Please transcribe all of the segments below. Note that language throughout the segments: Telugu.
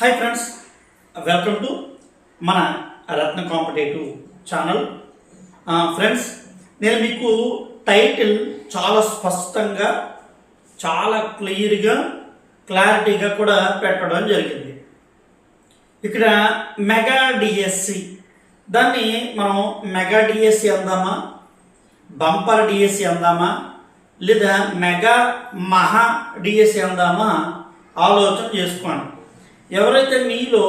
హాయ్ ఫ్రెండ్స్ వెల్కమ్ టు మన రత్న కాంపిటేటివ్ ఛానల్ ఫ్రెండ్స్ నేను మీకు టైటిల్ చాలా స్పష్టంగా చాలా క్లియర్గా క్లారిటీగా కూడా పెట్టడం జరిగింది. ఇక్కడ మెగా డిఎస్సి దాన్ని మనం మెగా డిఎస్సి అందామా? బంపర్ డిఎస్సి అందామా? లేదా మెగా మహా డిఎస్సి అందామా? ఆలోచన చేసుకోండి. ఎవరైతే మీలో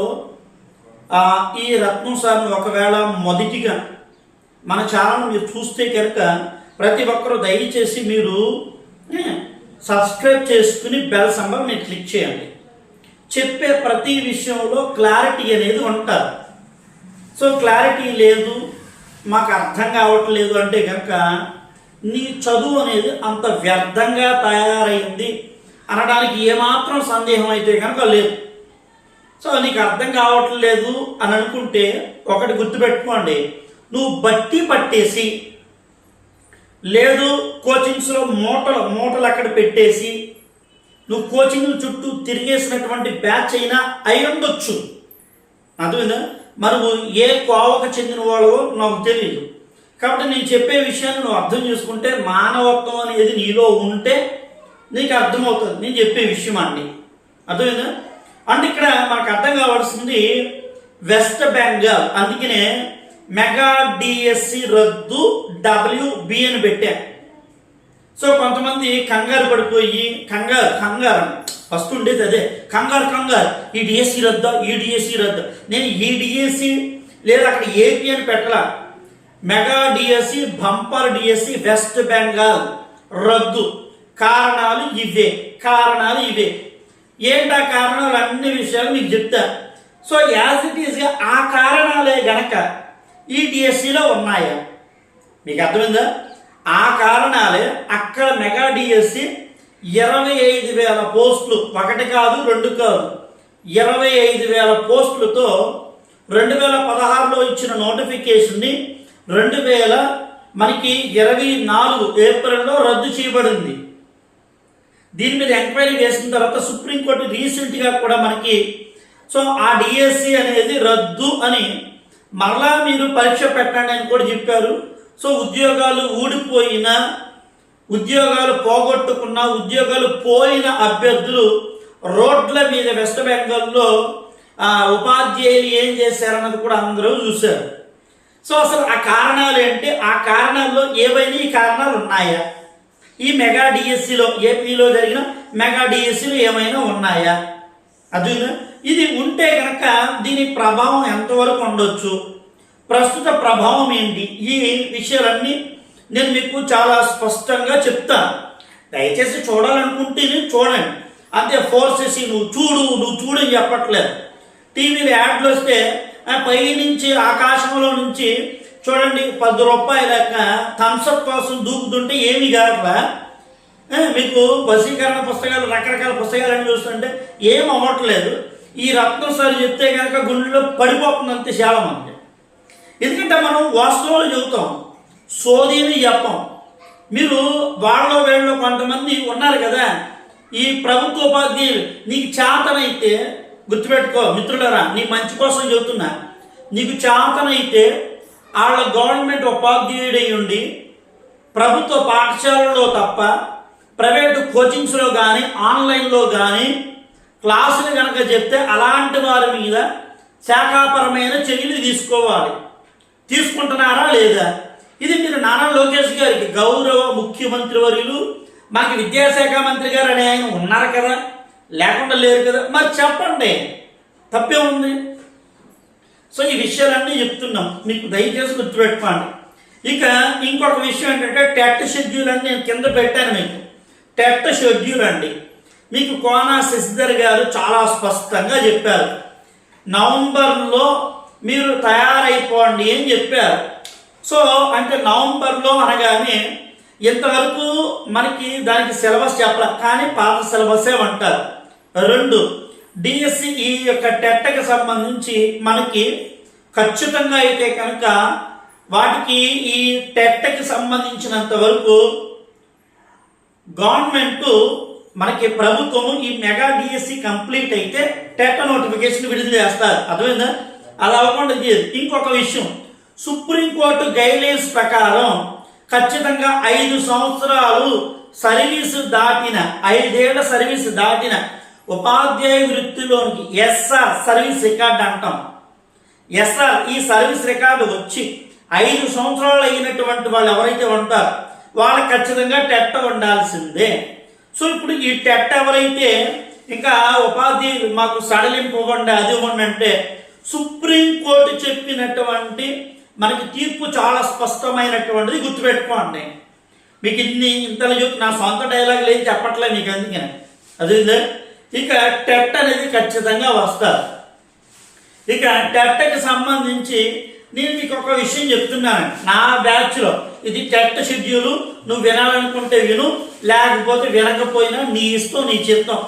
ఈ రత్నం సార్ని ఒకవేళ మొదటిగా మన ఛానల్ మీరు చూస్తే కనుక ప్రతి ఒక్కరూ దయచేసి మీరు సబ్స్క్రైబ్ చేసుకుని బెల్ సంబర్ మీరు క్లిక్ చేయండి. చెప్పే ప్రతి విషయంలో క్లారిటీ అనేది ఉంటుంది. సో క్లారిటీ లేదు మాకు అర్థం కావట్లేదు అంటే కనుక నీ చదువు అనేది అంత వ్యర్థంగా తయారైంది అనడానికి ఏమాత్రం సందేహం అయితే కనుక లేదు. సో నీకు అర్థం కావట్లేదు అని అనుకుంటే ఒకటి గుర్తుపెట్టుకోండి. నువ్వు బట్టి పట్టేసి లేదు కోచింగ్స్లో మూటలు మూటలు అక్కడ పెట్టేసి నువ్వు కోచింగ్ చుట్టూ తిరిగేసినటువంటి బ్యాచ్ అయినా అయి ఉండొచ్చు. అర్థమైందా? మనము ఏ కోవకు చెందిన వాళ్ళో నాకు తెలియదు కాబట్టి నేను చెప్పే విషయాన్ని నువ్వు అర్థం చేసుకుంటే మానవత్వం అనేది నీలో ఉంటే నీకు అర్థమవుతుంది. నేను చెప్పే విషయం అండి. అర్థమైందా? అంటే ఇక్కడ మనకు అర్థం కావాల్సింది వెస్ట్ బెంగాల్. అందుకనే మెగా డిఎస్సి రద్దు డబ్ల్యూబి అని పెట్టా. సో కొంతమంది కంగారు పడిపోయి కంగారు కంగారు ఫస్ట్ ఉండేది అదే. కంగారు కంగారు. ఈ డిఎస్సి రద్దా ఈ డిఎస్సి రద్దు. నేను ఈ డిఎస్సి లేదా అక్కడ ఏపీ అని పెట్టలా. Mega DSC bumper DSC West Bengal రద్దు. కారణాలు ఇవే కారణాలు ఇవే. ఏంటి కారణాలు అన్ని విషయాలు మీకు చెప్తా. సో యాజ్ ఇట్ ఈస్గా ఆ కారణాలే గనక ఈ డిఎస్సిలో ఉన్నాయా? మీకు అర్థమైందా? ఆ కారణాలే అక్కడ మెగా డిఎస్సి ఇరవై ఐదు వేల పోస్టులు ఒకటి కాదు రెండు కాదు. ఇరవై ఐదు వేల పోస్టులతో రెండు వేల పదహారులో ఇచ్చిన నోటిఫికేషన్ని రెండు వేల మనకి ఇరవై నాలుగు ఏప్రిల్లో రద్దు చేయబడింది. దీని మీద ఎంక్వైరీ చేసిన తర్వాత సుప్రీంకోర్టు రీసెంట్గా కూడా మనకి సో ఆ డిఎస్సి అనేది రద్దు అని మరలా మీరు పరీక్ష పెట్టండి అని కూడా చెప్పారు. సో ఉద్యోగాలు ఊడిపోయిన ఉద్యోగాలు పోగొట్టుకున్న ఉద్యోగాలు పోయిన అభ్యర్థులు రోడ్ల మీద వెస్ట్ బెంగాల్లో ఉపాధ్యాయులు ఏం చేశారన్నది కూడా అందరూ చూశారు. సో అసలు ఆ కారణాలు ఏంటి? ఆ కారణాల్లో ఏవైనా ఈ కారణాలు ఉన్నాయా? ఈ మెగా డిఎస్సిలో ఏపీలో జరిగిన మెగా డిఎస్సీలు ఏమైనా ఉన్నాయా? అది ఇది ఉంటే కనుక దీని ప్రభావం ఎంతవరకు ఉండొచ్చు? ప్రస్తుత ప్రభావం ఏంటి? ఈ విషయాలన్నీ నేను మీకు చాలా స్పష్టంగా చెప్తాను దయచేసి చూడాలనుకుంటే చూడండి. అంతే ఫోర్స్ చేసి నువ్వు చూడు నువ్వు చూడు అని చెప్పట్లేదు. టీవీలో యాడ్లు వస్తే పైనుంచి పై నుంచి ఆకాశంలో నుంచి చూడండి పది రూపాయల థమ్స్అప్ కోసం దూకుతుంటే ఏమి కావట్లా మీకు వశీకరణ పుస్తకాలు రకరకాల పుస్తకాలు అని చూస్తుంటే ఏం అవ్వట్లేదు ఈ రత్నం సార్ చెప్తే కనుక గుండెలో పడిపోతుంది అంతే చాలా ఎందుకంటే మనం వాస్తవాలు చెబుతాం సోదీని చెప్పం. మీరు వాళ్ళలో వీళ్ళలో కొంతమంది ఉన్నారు కదా ఈ ప్రభుత్వ ఉపాధ్యాయులు నీకు చేతనైతే గుర్తుపెట్టుకో మిత్రులరా నీ మంచి కోసం చెబుతున్నా నీకు చేతనైతే వాళ్ళ గవర్నమెంట్ ఉపాధ్యాయుడై ఉండి ప్రభుత్వ పాఠశాలలో తప్ప ప్రైవేటు కోచింగ్స్లో కానీ ఆన్లైన్లో కానీ క్లాసులు కనుక చెప్తే అలాంటి వారి మీద శాఖాపరమైన చర్యలు తీసుకోవాలి. తీసుకుంటున్నారా లేదా? ఇది మీరు నారా లోకేష్ గారికి గౌరవ ముఖ్యమంత్రి వర్యులు మాకు విద్యాశాఖ మంత్రి గారు అనే ఆయన ఉన్నారు కదా లేకుండా లేరు కదా. మరి చెప్పండి తప్పే ఉంది. సో ఈ విషయాలన్నీ చెప్తున్నాం. మీకు దయచేసి గుర్తుపెట్టుకోండి. ఇక ఇంకొక విషయం ఏంటంటే టెట్ షెడ్యూల్ అని నేను కింద పెట్టాను మీకు. టెట్ షెడ్యూల్ అండి. మీకు కోనా శశిధర్ గారు చాలా స్పష్టంగా చెప్పారు. నవంబర్లో మీరు తయారైపోండి అని చెప్పారు. సో అంటే నవంబర్లో అనగానే ఇంతవరకు మనకి దానికి సిలబస్ చెప్పాలి కానీ పాత సిలబసే అంటారు. రెండు డిఎస్సి ఈ యొక్క టెట్కి సంబంధించి మనకి ఖచ్చితంగా అయితే కనుక వాటికి ఈ టెట్కి సంబంధించినంత వరకు గవర్నమెంట్ మనకి ప్రభుత్వము ఈ మెగా డిఎస్సి కంప్లీట్ అయితే టెట్ నోటిఫికేషన్ విడుదల చేస్తారు. అర్థమైందా? అలా అవ్వకుండా ఇంకొక విషయం. సుప్రీంకోర్టు గైడ్లైన్స్ ప్రకారం ఖచ్చితంగా ఐదు సంవత్సరాలు సర్వీసు దాటిన ఐదేళ్ళ సర్వీస్ దాటిన ఉపాధ్యాయ వృత్తిలోనికి ఎస్ఆర్ సర్వీస్ రికార్డ్ అంటాం. ఎస్ఆర్ ఈ సర్వీస్ రికార్డు వచ్చి ఐదు సంవత్సరాలు అయినటువంటి వాళ్ళు ఎవరైతే ఉంటారో వాళ్ళకి ఖచ్చితంగా టెట్ ఉండాల్సిందే. సో ఇప్పుడు ఈ టెట్ ఎవరైతే ఇంకా ఉపాధ్యాయులు మాకు సడలింపు ఇవ్వండి అది ఇవ్వండి అంటే సుప్రీంకోర్టు చెప్పినటువంటి మనకి తీర్పు చాలా స్పష్టమైనటువంటిది గుర్తుపెట్టుకోండి. మీకు ఇన్ని ఇంతలో చూపి నా సొంత డైలాగులు ఏం చెప్పట్లే మీకు అందుకని. అదే ఇక టెట్ అనేది ఖచ్చితంగా వస్తారు ఇక టెట్కి సంబంధించి నేను మీకు ఒక విషయం చెప్తున్నాను. నా బ్యాచ్లో ఇది టెట్ షెడ్యూల్ నువ్వు వినాలనుకుంటే విను లేకపోతే వినకపోయినా నీ ఇష్టం నీ చిత్తం.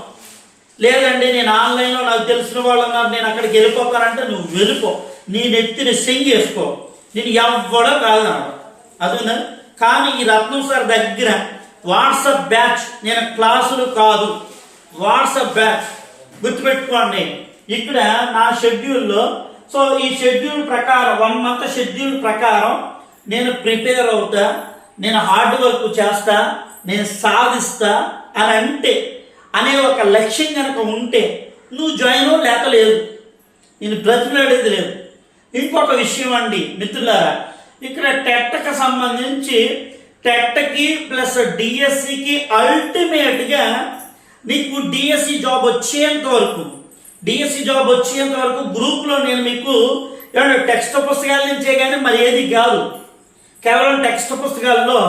లేదండి నేను ఆన్లైన్లో నాకు తెలిసిన వాళ్ళు ఉన్నారు నేను అక్కడికి వెళ్ళిపోతానంటే నువ్వు వెళ్ళిపో. నీ నెత్తిని సెంగ్ నేను ఎవ్వడో కాదు అన్నాడు అదేనా కానీ ఈ రత్నం సార్ దగ్గర వాట్సాప్ బ్యాచ్ నేను క్లాసులు కాదు. వాట్సాప్ బ్యాచ్ గుర్తుపెట్టుకోండి. ఇక్కడ నా షెడ్యూల్లో సో ఈ షెడ్యూల్ ప్రకారం వన్ మంత్ షెడ్యూల్ ప్రకారం నేను ప్రిపేర్ అవుతా నేను హార్డ్ వర్క్ చేస్తా నేను సాధిస్తా అని అంటే అనే ఒక లక్ష్యం కనుక ఉంటే నువ్వు జాయిన్ లేక లేదు. నేను బ్రతిమలాడేది లేదు. ఇంకొక విషయం అండి మిత్రులారా ఇక్కడ టెట్కి సంబంధించి టెట్కి ప్లస్ డిఎస్సికి అల్టిమేట్గా నీకు డిఎస్సి జాబ్ వచ్చేంత వరకు డిఎస్సి జాబ్ వచ్చేంత వరకు గ్రూప్లో నేను మీకు ఏమన్నా టెక్స్ట్ పుస్తకాల నుంచే కానీ మరి ఏది కాదు. కేవలం టెక్స్ట్ పుస్తకాల్లో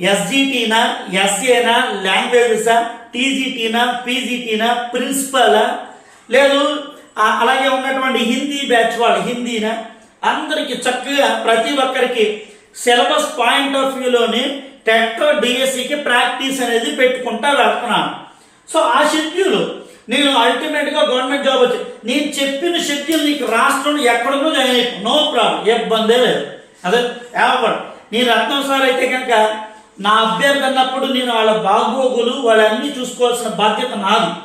ఎస్జిటీనా ఎస్ఏనా లాంగ్వేజెసా టీజీటీనా పీజీటీనా ప్రిన్సిపలా లేదు అలాగే ఉన్నటువంటి హిందీ బ్యాచ్ వాళ్ళు హిందీనా అందరికీ చక్కగా ప్రతి ఒక్కరికి సిలబస్ పాయింట్ ఆఫ్ వ్యూలోని టెట్ డిఎస్సికి ప్రాక్టీస్ అనేది పెట్టుకుంటా వెళ్తున్నాను. సో ఆ షెడ్యూల్ నేను అల్టిమేట్గా గవర్నమెంట్ జాబ్ వచ్చి నేను చెప్పిన షెడ్యూల్ నీకు రాష్ట్రంలో ఎక్కడో జాయిన్ అయిపో. No problem. ఇబ్బందే లేదు. అదే ఎవరు? నీ రత్నం సార్ అయితే కనుక నా అభ్యర్థి అన్నప్పుడు నేను వాళ్ళ బాగోగులు వాళ్ళన్నీ చూసుకోవాల్సిన బాధ్యత నాది.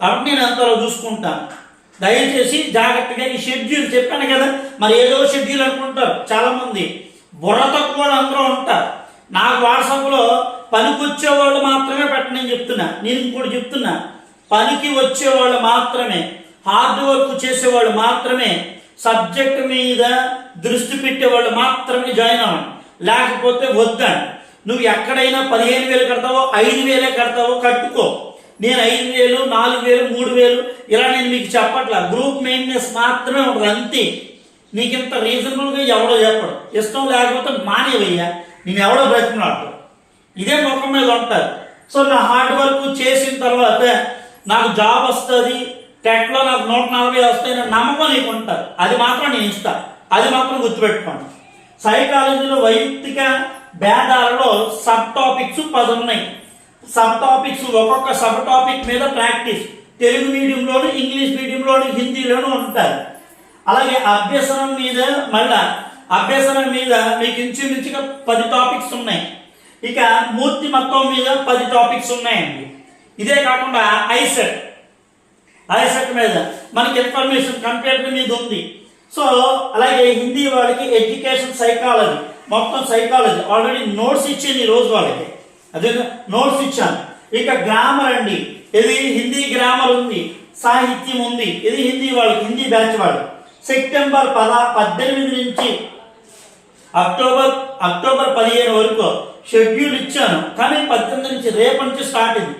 కాబట్టి నేను అంతలో చూసుకుంటాను. దయచేసి జాగ్రత్తగా ఈ షెడ్యూల్ చెప్పాను కదా మరి ఏదో షెడ్యూల్ అనుకుంటారు. చాలామంది. బుర్ర తక్కువ అందరూ ఉంటారు. నాకు వాట్సాప్లో పనికొచ్చేవాళ్ళు మాత్రమే పెట్టనని చెప్తున్నా. నేను ఇంకోటి చెప్తున్నా. పనికి వచ్చేవాళ్ళు మాత్రమే హార్డ్ వర్క్ చేసేవాళ్ళు మాత్రమే సబ్జెక్ట్ మీద దృష్టి పెట్టేవాళ్ళు మాత్రమే జాయిన్ అవ్వండి. లేకపోతే వద్దండి. నువ్వు ఎక్కడైనా పదిహేను వేలు కడతావో ఐదు వేలే కడతావో కట్టుకో. నేను ఐదు వేలు నాలుగు వేలు మూడు వేలు ఇలా నేను మీకు చెప్పట్లా. గ్రూప్ మెయింటెనెన్స్ మాత్రమే ఉంటుంది అంతే. నీకు ఇంత రీజనబుల్గా ఎవడో చెప్పడు. ఇష్టం లేకపోతే మానేవయ్యా. నేను ఎవడో బ్రతికినట్టు. ఇదే ముఖం మీద ఉంటారు. సో నా హార్డ్ వర్క్ చేసిన తర్వాత నాకు జాబ్ వస్తుంది టెట్లో నాకు నూట నలభై వస్తాయి నమ్మకం నీకు ఉంటారు అది మాత్రం నేను ఇస్తాను అది మాత్రం గుర్తుపెట్టుకోండి. సైకాలజీలో వైయక్తిక భేదాలలో సబ్ టాపిక్స్ పది ఉన్నాయి. సబ్ టాపిక్స్ ఒక్కొక్క సబ్ టాపిక్ మీద ప్రాక్టీస్ తెలుగు మీడియంలోను ఇంగ్లీష్ మీడియంలోను హిందీలోను ఉంటారు అలాగే అభ్యసనం మీద మళ్ళా అభ్యసనం మీద మీకు ఇంచుమించుగా పది టాపిక్స్ ఉన్నాయి. ఇక మూర్తి మొత్తం మీద పది టాపిక్స్ ఉన్నాయండి. ఇదే కాకుండా ఐసెట్. ఐసెట్ మీద మనకి ఇన్ఫర్మేషన్ కంప్యూటర్ మీద ఉంది. సో అలాగే హిందీ వాళ్ళకి ఎడ్యుకేషన్ సైకాలజీ మొత్తం సైకాలజీ ఆల్రెడీ నోట్స్ ఇచ్చింది ఈ రోజు వాళ్ళకి. అదే నోట్స్ ఇచ్చాను. ఇక గ్రామర్ అండి. ఇది హిందీ గ్రామర్ ఉంది సాహిత్యం ఉంది. ఇది హిందీ వాళ్ళకి హిందీ బ్యాచ్ వాళ్ళు సెప్టెంబర్ పద పద్దెనిమిది నుంచి అక్టోబర్ అక్టోబర్ పదిహేను వరకు షెడ్యూల్ ఇచ్చాను. కానీ పద్దెనిమిది నుంచి రేపటి నుంచి స్టార్ట్ ఇది.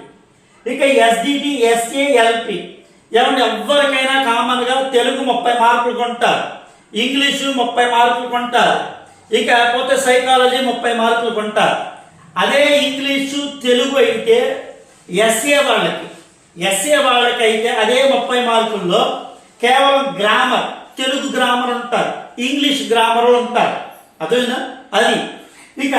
ఇక ఎస్డిటి ఎస్ఏ ఎల్పి. ఏమంటే ఎవరికైనా కామన్గా తెలుగు ముప్పై మార్కులు కొంటారు. ఇంగ్లీషు ముప్పై మార్కులు కొంటారు. ఇక పోతే సైకాలజీ ముప్పై మార్కులు కొంటారు. అదే ఇంగ్లీషు తెలుగు అయితే ఎస్ఏ వాళ్ళకి. ఎస్ఏ వాళ్ళకైతే అదే ముప్పై మార్కుల్లో కేవలం గ్రామర్ తెలుగు గ్రామర్ ఉంటారు. ఇంగ్లీష్ గ్రామర్ ఉంటారు. అదేనా అది. ఇక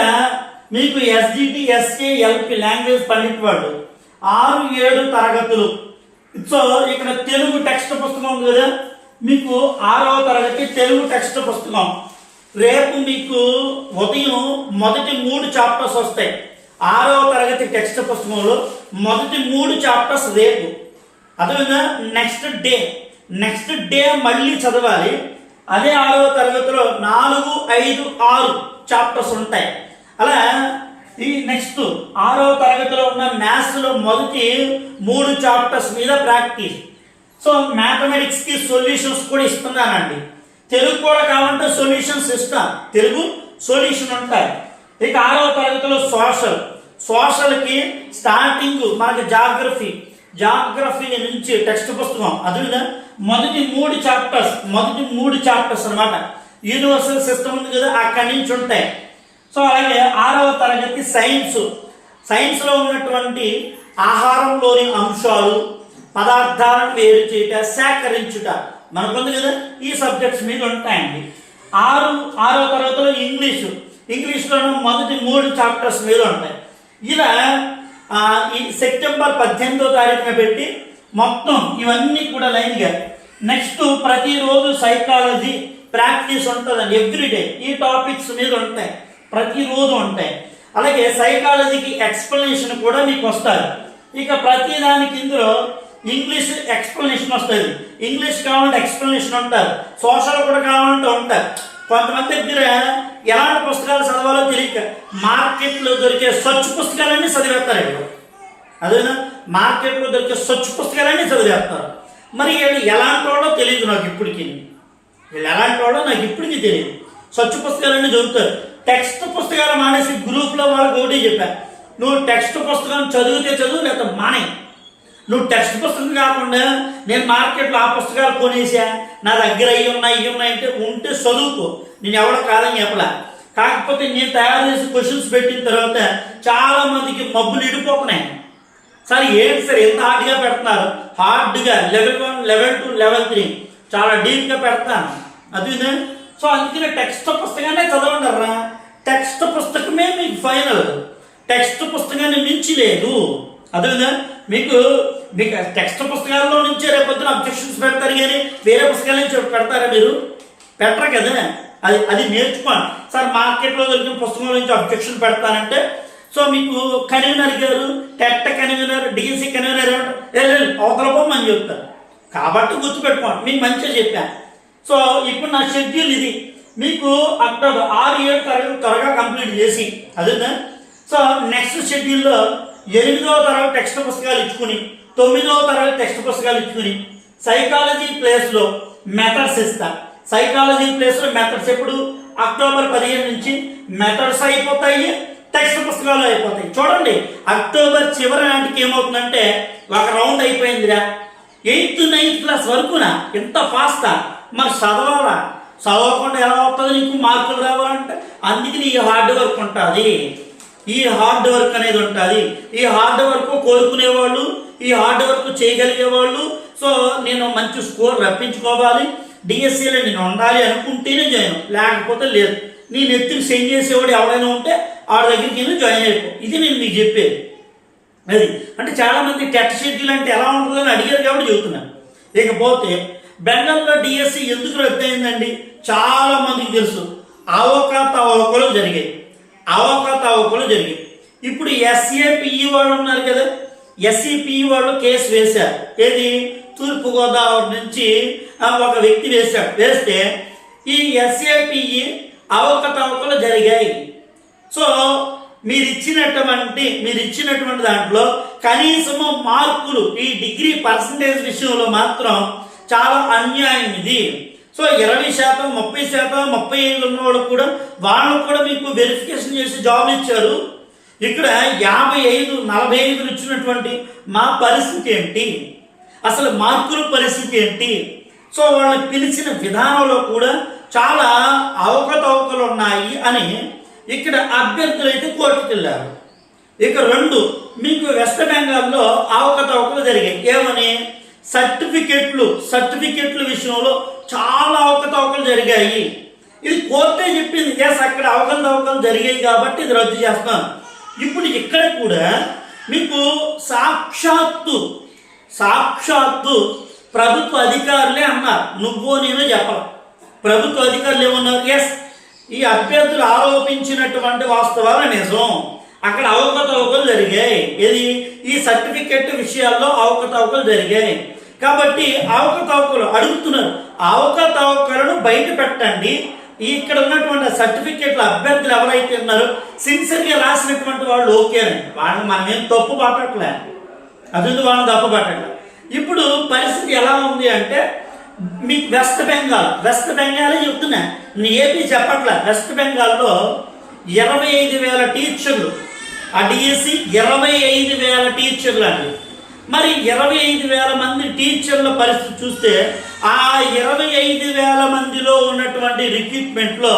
మీకు SGT SA LP language pandit వాళ్ళు ఆరు ఏడు తరగతులు. సో ఇక్కడ తెలుగు టెక్స్ట్ పుస్తకం ఉంది కదా? మీకు ఆరవ తరగతి తెలుగు టెక్స్ట్ పుస్తకం. రేపు మీకు ఉదయం మొదటి మూడు చాప్టర్స్ వస్తాయి. ఆరవ తరగతి టెక్స్ట్ పుస్తకంలో మొదటి మూడు చాప్టర్స్ రేపు. అదేవిధంగా నెక్స్ట్ డే నెక్స్ట్ డే మళ్ళీ చదవాలి. అదే ఆరవ తరగతిలో నాలుగు ఐదు ఆరు చాప్టర్స్ ఉంటాయి. అలా ఈ నెక్స్ట్ ఆరో తరగతిలో ఉన్న మ్యాథ్స్లో మొదటి మూడు చాప్టర్స్ మీద ప్రాక్టీస్ సో మ్యాథమెటిక్స్కి సొల్యూషన్స్ కూడా ఇస్తున్నానండి. తెలుగు కూడా కావాలంటే సొల్యూషన్స్ ఇస్తాం తెలుగు సొల్యూషన్ ఉంటాయి. ఇక ఆరో తరగతిలో సోషల్ సోషల్కి స్టార్టింగ్ మనకి జాగ్రఫీ జాగ్రఫీ నుంచి టెక్స్ట్ పుస్తకం. అదేవిధంగా మొదటి మూడు చాప్టర్స్ మొదటి మూడు చాప్టర్స్ అన్నమాట. యూనివర్సల్ సిస్టమ్ ఉంది కదా అక్కడి నుంచి ఉంటాయి. సో అలాగే ఆరవ తరగతి సైన్స్. సైన్స్లో ఉన్నటువంటి ఆహారంలోని అంశాలు పదార్థాలను వేరు చేయుట సేకరించుట. మనకుంది కదా ఈ సబ్జెక్ట్స్ మీద ఉంటాయండి. ఆరు ఆరో తరగతిలో ఇంగ్లీషు. ఇంగ్లీష్లోనూ మొదటి మూడు చాప్టర్స్ మీద ఉంటాయి. ఇలా ఈ సెప్టెంబర్ పద్దెనిమిదో తారీఖున పెట్టి మొత్తం ఇవన్నీ కూడా లైన్గా. నెక్స్ట్ ప్రతిరోజు సైకాలజీ ప్రాక్టీస్ ఉంటుందండి ఎవ్రీడే ఈ టాపిక్స్ మీద ఉంటాయి. ప్రతిరోజు ఉంటాయి. అలాగే సైకాలజీకి ఎక్స్ప్లెనేషన్ కూడా మీకు వస్తారు ఇక ప్రతి దానికి ఇందులో ఇంగ్లీష్ ఎక్స్ప్లెనేషన్ వస్తుంది. ఇంగ్లీష్ కావాలంటే ఎక్స్ప్లెనేషన్ ఉంటారు. సోషల్ కూడా కావాలంటే ఉంటారు. కొంతమంది దగ్గర ఎలాంటి పుస్తకాలు చదవాలో తెలియక మార్కెట్లో దొరికే స్వచ్ఛ పుస్తకాలన్నీ చదివేస్తారు ఇప్పుడు అదేనా? మార్కెట్లో దొరికే స్వచ్ఛ పుస్తకాలన్నీ చదివేస్తారు. మరి వీళ్ళు ఎలాంటి వాడో తెలియదు నాకు ఇప్పటికీ. వీళ్ళు ఎలాంటి వాడో నాకు ఇప్పటికీ తెలియదు. స్వచ్ఛ పుస్తకాలన్నీ చదువుతారు. టెక్స్ట్ పుస్తకాలు మానేసి గ్రూప్లో వాళ్ళకి ఒకటి చెప్పాను నువ్వు టెక్స్ట్ పుస్తకం చదివితే చదువు లేకపోతే మానే నువ్వు టెక్స్ట్ పుస్తకం కాకుండా నేను మార్కెట్లో ఆ పుస్తకాలు కొనేసా. నా దగ్గర అయ్యి ఉన్నాయి ఇవి ఉన్నాయి అంటే ఉంటే చదువుకో. నేను ఎవడో కాదని చెప్పలే. కాకపోతే నేను తయారు చేసి క్వశ్చన్స్ పెట్టిన తర్వాత చాలా మందికి మబ్బులు ఇడిపోతున్నాయి. సార్ ఏంటి సార్ ఎంత హార్డ్గా పెడుతున్నారు? హార్డ్గా level one level two level three చాలా డీప్గా పెడతాను. అది సో అందుకనే టెక్స్ట్ పుస్తకాన్ని చదవండి రా. టెక్స్ట్ పుస్తకమే మీకు ఫైనల్. టెక్స్ట్ పుస్తకాన్ని మించి లేదు. అదేవిధంగా మీకు మీకు టెక్స్ట్ పుస్తకాల్లో నుంచే రేపొద్దున అబ్జెక్షన్స్ పెడతారు కానీ వేరే పుస్తకాల నుంచి పెడతారా మీరు? పెట్టరు కదా. అది అది నేర్చుకోండి. సార్ మార్కెట్లో దొరికిన పుస్తకం నుంచి అబ్జెక్షన్ పెడతానంటే సో మీకు కన్వీనర్ గారు టెట్ కన్వీనర్ డిఎన్సీ కన్వీనర్ ఎల్ అవతల పోమని చెప్తారు. కాబట్టి గుర్తుపెట్టుకోండి. మీకు మంచిగా చెప్పాను సో ఇప్పుడు నా షెడ్యూల్ ఇది. మీకు అక్టోబర్ ఆరు ఏడు తరగతి త్వరగా కంప్లీట్ చేసి అదేనా? సో నెక్స్ట్ షెడ్యూల్లో ఎనిమిదవ తరగతి టెక్స్ట్ పుస్తకాలు ఇచ్చుకుని తొమ్మిదవ తరగతి టెక్స్ట్ పుస్తకాలు ఇచ్చుకుని సైకాలజీ ప్లేస్లో మెథడ్స్ ఇస్తా. సైకాలజీ ప్లేస్లో మెథడ్స్ ఎప్పుడు? అక్టోబర్ పదిహేను నుంచి మెథడ్స్ అయిపోతాయి టెక్స్ట్ పుస్తకాలు అయిపోతాయి. చూడండి అక్టోబర్ చివరి నాటికి ఏమవుతుందంటే ఒక రౌండ్ అయిపోయిందిరా. ఎయిత్ నైన్త్ క్లాస్ వరకున? ఎంత ఫాస్టా మరి చదవాలా? చదవకుండా ఎలా వస్తుంది నీకు మార్కులు రావాలంటే అందుకని ఈ హార్డ్ వర్క్ ఉంటుంది. ఈ హార్డ్ వర్క్ అనేది ఉంటుంది. ఈ హార్డ్ వర్క్ కోరుకునేవాళ్ళు ఈ హార్డ్ వర్క్ చేయగలిగే వాళ్ళు సో నేను మంచి స్కోర్ రప్పించుకోవాలి. డిఎస్సీలో నేను ఉండాలి అనుకుంటేనే జాయిన్ లేకపోతే లేదు. నేను ఎత్తుకు సెండ్ చేసేవాడు ఎవరైనా ఉంటే ఆడ దగ్గరికి నేను జాయిన్ అయిపో. ఇది నేను మీకు చెప్పేది. అది. అంటే చాలామంది టెట్ షెడ్యూల్ అంటే ఎలా ఉంటుందని అడిగారు కాబట్టి చెబుతున్నాను. ఇకపోతే బెంగాల్లో డిఎస్సి ఎందుకు రద్దయిందండి చాలా మందికి తెలుసు. అవకతవకలు జరిగాయి. అవకతవకలు జరిగాయి. ఇప్పుడు ఎస్ఏపిఈ వాళ్ళు ఉన్నారు కదా. ఎస్ఈపిఈ వాళ్ళు కేసు వేశారు. ఏది? తూర్పుగోదావరి నుంచి ఒక వ్యక్తి వేశాడు. వేస్తే ఈ ఎస్ఏపిఈ అవకతవకలు జరిగాయి. సో మీరు ఇచ్చినటువంటి మీరు ఇచ్చినటువంటి దాంట్లో కనీసము మార్కులు ఈ డిగ్రీ పర్సంటేజ్ విషయంలో మాత్రం చాలా అన్యాయం ఇది. సో ఇరవై శాతం ముప్పై శాతం ముప్పై ఐదు ఉన్న వాళ్ళు కూడా వాళ్ళకు కూడా మీకు వెరిఫికేషన్ చేసి జాబ్ ఇచ్చారు. ఇక్కడ యాభై ఐదు నలభై ఐదు ఇచ్చినటువంటి మా పరిస్థితి ఏంటి? అసలు మార్కుల పరిస్థితి ఏంటి? సో వాళ్ళని పిలిచిన విధానంలో కూడా చాలా అవకతవకలు ఉన్నాయి అని ఇక్కడ అభ్యర్థులు అయితే కోర్టుకు వెళ్ళారు. ఇక రెండు మీకు వెస్ట్ బెంగాల్లో అవకతవకలు జరిగాయి. ఏమని? సర్టిఫికెట్లు సర్టిఫికెట్ల విషయంలో చాలా అవకతవకలు జరిగాయి. ఇది కోర్టే చెప్పింది ఎస్ అక్కడ అవకతవకలు జరిగాయి కాబట్టి ఇది రద్దు చేస్తాను ఇప్పుడు ఇక్కడ కూడా మీకు సాక్షాత్తు సాక్షాత్తు ప్రభుత్వ అధికారులే అన్నారు. నువ్వు నేను చెప్పాలి. ప్రభుత్వ అధికారులు ఏమన్నారు? ఎస్ ఈ అభ్యర్థులు ఆరోపించినటువంటి వాస్తవాలు నిజం. అక్కడ అవకతవకలు జరిగాయి. ఇది ఈ సర్టిఫికెట్ విషయాల్లో అవకతవకలు జరిగాయి. కాబట్టి అవకతవకలు అడుగుతున్నారు. అవకతవకలను బయట పెట్టండి. ఇక్కడ ఉన్నటువంటి సర్టిఫికెట్ల అభ్యర్థులు ఎవరైతే ఉన్నారో సిన్సియర్గా రాసినటువంటి వాళ్ళు ఓకే అండి వాళ్ళని మనం ఏం తప్పు పట్టట్లే. అభివృద్ధి వాళ్ళని తప్పు పట్టట్లే? ఇప్పుడు పరిస్థితి ఎలా ఉంది అంటే మీకు వెస్ట్ బెంగాల్ వెస్ట్ బెంగాలే చెప్తున్నా. ఏపీ చెప్పట్లే. వెస్ట్ బెంగాల్లో ఇరవై ఐదు వేల టీచర్లు అడిగేసి ఇరవై ఐదు వేల టీచర్లు అండి. మరి ఇరవై ఐదు వేల మంది టీచర్ల పరిస్థితి చూస్తే ఆ ఇరవై ఐదు వేల మందిలో ఉన్నటువంటి రిక్రూట్మెంట్లో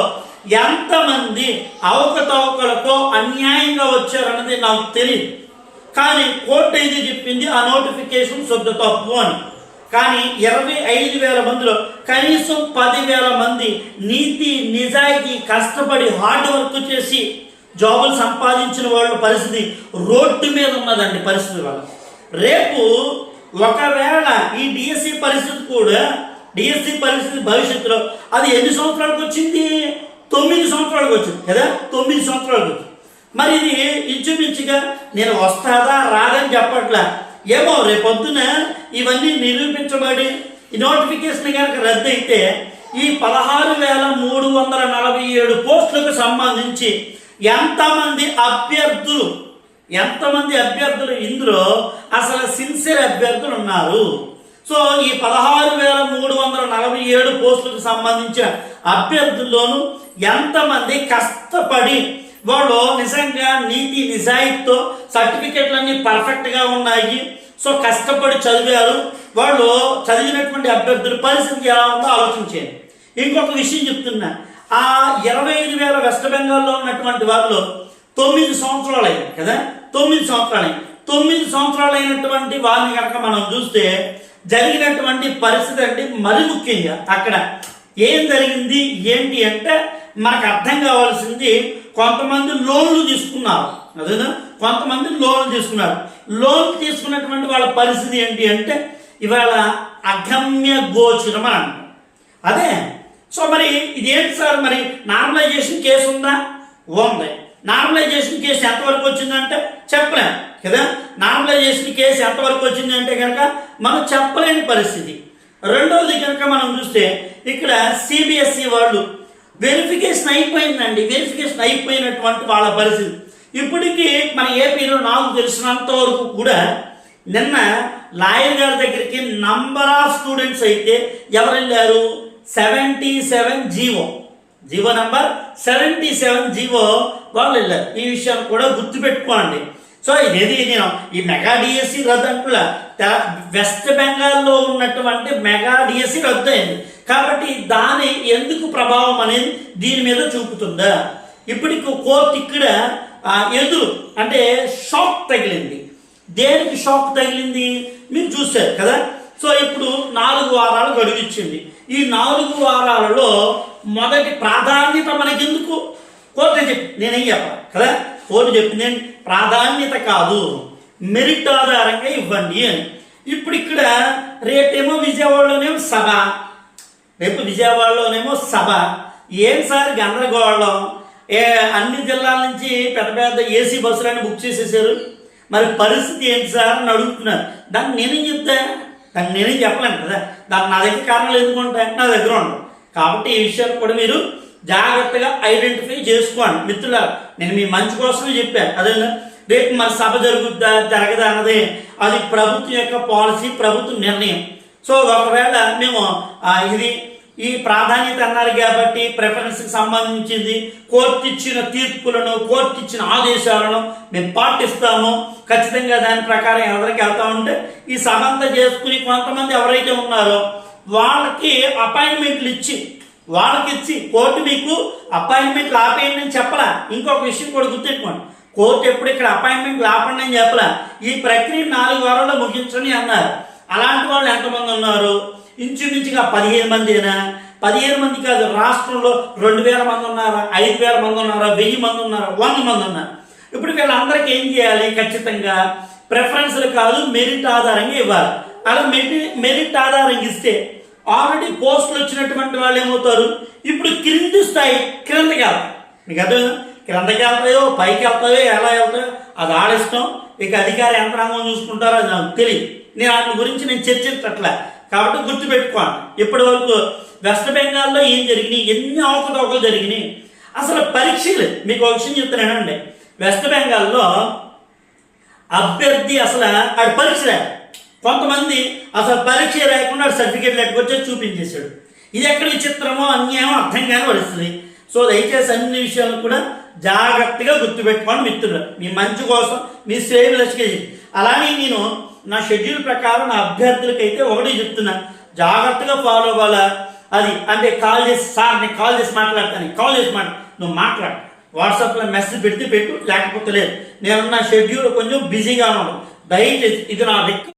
ఎంతమంది అవకతవకలతో అన్యాయంగా వచ్చారన్నది నాకు తెలియదు కానీ కోర్టు ఏది చెప్పింది ఆ నోటిఫికేషన్ శుద్ధ తప్పు అని. కానీ ఇరవై ఐదు వేల మందిలో కనీసం పదివేల మంది నీతి నిజాయితీ కష్టపడి హార్డ్ వర్క్ చేసి జాబులు సంపాదించిన వాళ్ళ పరిస్థితి రోడ్డు మీద ఉన్నదండి పరిస్థితి వాళ్ళ రేపు ఒకవేళ ఈ డిఎస్సి పరిస్థితి కూడా డిఎస్సి పరిస్థితి భవిష్యత్తులో అది ఎన్ని సంవత్సరాలకు వచ్చింది? తొమ్మిది సంవత్సరాలకు వచ్చింది. కదా? తొమ్మిది సంవత్సరాలకు వచ్చింది. మరి ఇది ఇంచుమించుగా నేను వస్తాదా రాదని చెప్పట్లా. ఏమో రేపొద్దున ఇవన్నీ నిరూపించబడి ఈ నోటిఫికేషన్ కనుక రద్దు అయితే ఈ పదహారు వేల మూడు వందల నలభై ఏడు పోస్టులకు సంబంధించి ఎంతమంది అభ్యర్థులు ఎంతమంది అభ్యర్థులు ఇందులో అసలు సిన్సియర్ అభ్యర్థులు ఉన్నారు? సో ఈ పదహారు వేల మూడు వందల నలభై ఏడు పోస్టులకు సంబంధించిన అభ్యర్థుల్లోనూ ఎంతమంది కష్టపడి వాళ్ళు నిజంగా నీతి నిజాయితీతో సర్టిఫికెట్లన్నీ పర్ఫెక్ట్గా ఉన్నాయి. సో కష్టపడి చదివారు. వాళ్ళు చదివినటువంటి అభ్యర్థుల పరిస్థితి ఎలా ఉందో ఆలోచించేయండి ఇంకొక విషయం చెప్తున్నా. ఆ ఇరవై ఐదు వేల వెస్ట్ బెంగాల్లో ఉన్నటువంటి వారిలో తొమ్మిది సంవత్సరాలు అయింది కదా? తొమ్మిది సంవత్సరాలు తొమ్మిది సంవత్సరాలు అయినటువంటి వారిని కనుక మనం చూస్తే జరిగినటువంటి పరిస్థితి అంటే మరి ముఖ్యంగా అక్కడ. ఏం జరిగింది? ఏంటి అంటే మనకు అర్థం కావాల్సింది కొంతమంది లోన్లు తీసుకున్నారు. అదేనా? కొంతమంది లోన్లు తీసుకున్నారు. లోన్ తీసుకున్నటువంటి వాళ్ళ పరిస్థితి ఏంటి అంటే ఇవాళ అగమ్య గోచరం అని అదే సో మరి ఇదేంటి సార్? మరి నార్మలైజేషన్ కేసు ఉందా? ఉంది. నార్మలైజేషన్ కేసు ఎంతవరకు వచ్చిందంటే చెప్పలేము కదా? నార్మలైజేషన్ కేసు ఎంతవరకు వచ్చిందంటే కనుక మనం చెప్పలేని పరిస్థితి. రెండవది కనుక మనం చూస్తే ఇక్కడ సిబిఎస్ఈ వాళ్ళు వెరిఫికేషన్ అయిపోయిందండి. వెరిఫికేషన్ అయిపోయినటువంటి వాళ్ళ పరిస్థితి. ఇప్పటికీ మన ఏపీలో నాకు తెలిసినంత వరకు కూడా నిన్న లాయర్ గారి దగ్గరికి నంబర్ ఆఫ్ స్టూడెంట్స్ అయితే ఎవరు వెళ్ళారు seventy seven GO. GO number seventy seven GO వాళ్ళు వెళ్ళారు. ఈ విషయాన్ని కూడా గుర్తుపెట్టుకోండి సో ఇదేది నేను ఈ మెగా డిఎస్సి రద్దు అంటున్నా. వెస్ట్ బెంగాల్లో ఉన్నటువంటి మెగా డిఎస్సి రద్దు అయింది. కాబట్టి దాని ఎందుకు ప్రభావం అనేది దీని మీద చూపుతుందా? ఇప్పటికి కోర్టు ఇక్కడ ఆ, ఎదురు అంటే షాక్ తగిలింది. దేనికి షాక్ తగిలింది? మీరు చూశారు కదా? సో ఇప్పుడు నాలుగు వారాలు గడువిచ్చింది ఈ నాలుగు వారాలలో మొదటి ప్రాధాన్యత మనకెందుకు? కోర్టు చెప్పి నేనేం చెప్పాలి? కదా? కోర్టు చెప్పింది ప్రాధాన్యత కాదు. మెరిట్ ఆధారంగా ఇవ్వండి అని. ఇప్పుడు ఇక్కడ రేపేమో విజయవాడలోనేమో సభ. రేపు విజయవాడలోనేమో సభ. ఏం సార్ గందరగోళం? ఏ అన్ని జిల్లాల నుంచి పెద్ద పెద్ద ఏసీ బస్సులన్నీ బుక్ చేసేసారు. మరి పరిస్థితి ఏంటి సార్ అని అడుగుతున్నారు. దాన్ని నేనేం చెప్తా? దాన్ని నేనేం చెప్పలేను కదా. దాన్ని నా దగ్గర కారణాలు ఎందుకు ఉంటాయి నా దగ్గర ఉండవు. కాబట్టి ఈ విషయాలు కూడా మీరు జాగ్రత్తగా ఐడెంటిఫై చేసుకోండి. మిత్రుల నేను మీ మంచి కోసమే చెప్పాను. అదే రేపు మన సభ జరుగుద్దా జరగదా అన్నది అది ప్రభుత్వం యొక్క పాలసీ ప్రభుత్వ నిర్ణయం. సో ఒకవేళ మేము ఆ, ఇది ఈ ప్రాధాన్యత అన్నారు కాబట్టి ప్రిఫరెన్స్కి సంబంధించింది కోర్టు ఇచ్చిన తీర్పులను కోర్టు ఇచ్చిన ఆదేశాలను మేము పాటిస్తాము. ఖచ్చితంగా దాని ప్రకారం ఎవరికి వెళ్తా ఉంటే ఈ సమంత చేసుకుని కొంతమంది ఎవరైతే ఉన్నారో వాళ్ళకి అపాయింట్మెంట్లు ఇచ్చి వాళ్ళకి ఇచ్చి కోర్టు మీకు అపాయింట్మెంట్లు ఆపేయండి అని చెప్పలా. ఇంకొక విషయం కూడా గుర్తెట్టుకోండి. కోర్టు ఎప్పుడు ఇక్కడ అపాయింట్మెంట్లు ఆపండి అని చెప్పలా. ఈ ప్రక్రియ నాలుగు వారాల్లో ముగించని అన్నారు. అలాంటి వాళ్ళు ఎంతమంది ఉన్నారు? ఇంచుమించుగా పదిహేను మందినా పదిహేను మంది కాదు రాష్ట్రంలో రెండు వేల మంది ఉన్నారా ఐదు వేల మంది ఉన్నారా వెయ్యి మంది ఉన్నారా వంద మంది ఉన్నారు. ఇప్పుడు వీళ్ళందరికీ ఏం చేయాలి? ఖచ్చితంగా ప్రిఫరెన్స్లు కాదు మెరిట్ ఆధారంగా ఇవ్వాలి. అలా మెరిట్ మెరిట్ ఆధారంగా ఇస్తే ఆల్రెడీ పోస్టులు వచ్చినటువంటి వాళ్ళు ఏమవుతారు? ఇప్పుడు క్రింది స్థాయి క్రిందకి వెళ్తారు మీకు అర్థమైందా? క్రిందకి వెళ్తాయో పైకి వెళ్తాయో ఎలా వెళ్తాయో అది ఆడిష్టం ఇక అధికార యంత్రాంగం చూసుకుంటారో అది నాకు తెలియదు. నేను వాటి గురించి నేను చర్చించట్లే. కాబట్టి గుర్తుపెట్టుకోండి. ఇప్పటి వరకు వెస్ట్ బెంగాల్లో ఏం జరిగినాయి? ఎన్ని అవకతవకలు జరిగినాయి? అసలు పరీక్షలు మీకు ఒక విషయం చెప్తున్నానండి వెస్ట్ బెంగాల్లో అభ్యర్థి అసలు ఆడు పరీక్ష కొంతమంది అసలు పరీక్ష లేకుండా సర్టిఫికేట్ లేకపోతే చూపించేశాడు. ఇది ఎక్కడ విచిత్రమో అన్యాయమో అర్థం కాని వస్తుంది సో దయచేసి అన్ని విషయాలు కూడా జాగ్రత్తగా గుర్తుపెట్టుకోండి మిత్రులు. మీ మంచి కోసం మీ శ్రేయులకి అలానే నేను నా షెడ్యూల్ ప్రకారం నా అభ్యర్థులకైతే ఒకటి చెప్తున్నా. జాగ్రత్తగా ఫాలో అవ్వాలా? అది అంటే కాల్ చేసి సార్ నేను కాల్ చేసి మాట్లాడతాను. కాల్ చేసి మాట్లా నువ్వు మాట్లాడు. వాట్సాప్లో మెసేజ్ పెడితే పెట్టు లేకపోతే లేదు. నేను నా షెడ్యూల్ కొంచెం బిజీగా ఉన్నాను దయచేసి ఇది నా రిక్